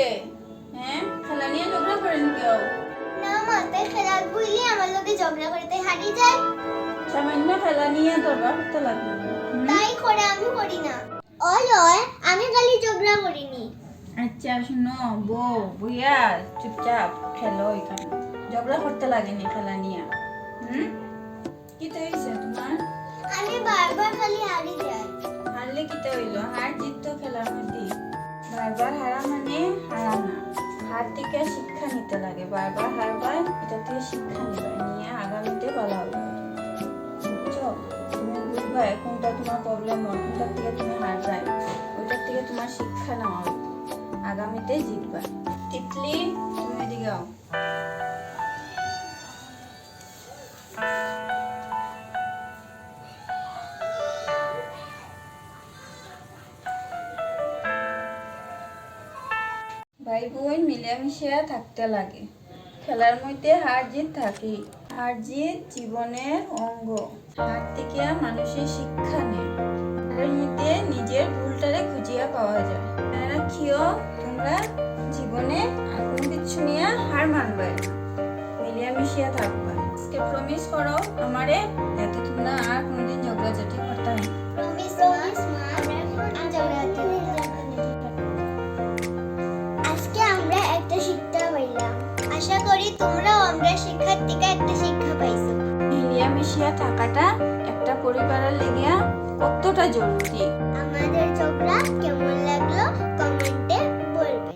হইছে হ্যাঁ? খেলা নিয়ে ঝগড়া করেন কেউ? না মা তাই খেলা বুঝলি আমার লোকে ঝগড়া করে তাই যায়। সামান্য খেলা নিয়ে দরবার করতে লাগল তাই করে আমি করি না। অলয় আমি খালি ঝগড়া করিনি। আচ্ছা শুনো বউ বুইয়া চুপচাপ খেলো এখানে। ঝগড়া করতে লাগেনি খেলা নিয়ে। হুম? কি তো হয়েছে তোমার? আমি বারবার খালি হারি যাই। হারলে কি তো হইল? হার জিত তো খেলার মধ্যে বারবার হারা মানে বারবার হারবার, এটা থেকে শিক্ষা নিবে নিয়ে আগামীতে ভালো হবে। বুঝছ? তুমি বুঝবা কোনটা তোমার প্রবলেম হয় কোনটার থেকে তুমি হারবাই ওইটার থেকে তোমার শিক্ষা নেওয়া হবে। আগামীতে জিতবা। তিতলি, তুমি এদিকে আও। ভাই বোন মিলেমিশে থাকতে লাগে। খেলার মধ্যে হার জিত থাকে হার জিত জীবনের অঙ্গ। হার থেকে মানুষের শিক্ষা নেয় মধ্যে নিজের ভুলটারে খুঁজিয়া পাওয়া যায়। রাখিও তোমরা জীবনে আর কোনো কিছু নিয়ে হার মানবে মিলিয়া মিশিয়া প্রমিস করো আমারে মিশিয়া থাকাটা একটা পরিবারের লেগে কতটা জরুরি? আমাদের ঝগড়া কেমন লাগল? কমেন্টে